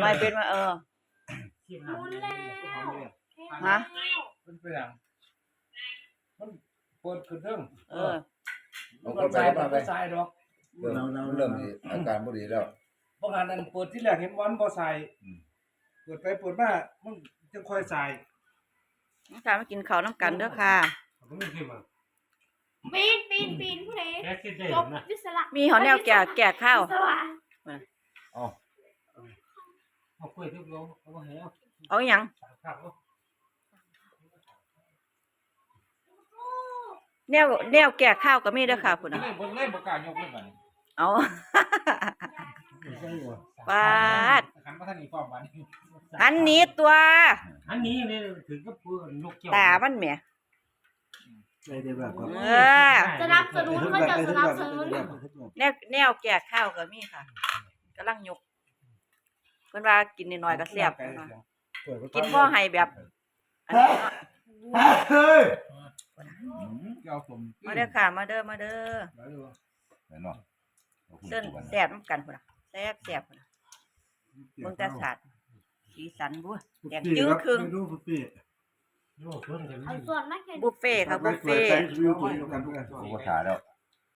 ไม่เป็นมาเออขี้แล้วฮะ มันเป็นอย่างมันเปิดขึ้นเรื่องเออ เอามัเข้านไปสายมาไปมันสายดอกเริ่มเริ่มนี่อาการบ่ดีแล้วบางอันนั้นเปิดที่แรกเห็นวันบ่ใส่อืม เปิดไปเปิดมามันจะค่อยใส่น้องการมากินข้าวน้ำกันเด้อค่ะ ปีนปีนปีนผู้ใดจบนะวิศวะมีหอแนวแก่แก่ข้าววิศวะ เอาคุยทุกโลเอามาให้เอาเอาอหยังสามครับแนวแนวแก่ข้าวก็มีเด้อค่ะพุ่นเล่น่ะนบ่เล่นบ่กล้ายกเลยบัดนี้เอา ปาดขันมาทางนี้พร้อมบัดนี้อันนี้ตัว อันนี้เนี่ยถึงกับเพื่อนนกเกี่ยวตามันแหมใช่ได้แบบครับเออสนับสนุนก็จะสนับสนุน แนวแนวแก่ข้าวก็มีค่ะกำลังยก เพิ่นว่ากินนิดหน่อยก็แซ่บเพิ่นว่ากินพ่อให้แบบอันนี้เนาะเฮ้ยเกี่ยวผมมาเด้อค่ะ มาเด้อมาเด้อได้อยู่เห็นเนาะเอาคุยเส้นกันแซ่บน้ำกันพุ่นน่ะแซ่บแซ่บพุ่นน่ะเบิ่งแต่ศาสตร์สีสันบัวแดงจึ้งครึ่งดูปุ๊บปี้โลกเพิ่นกันเอาส่วนมากแค่บุฟเฟ่ต์ค่ะบุฟเฟ่ต์ใช้วิวตัวนี้กันทุกกันกูก็ถ่ายแล้ว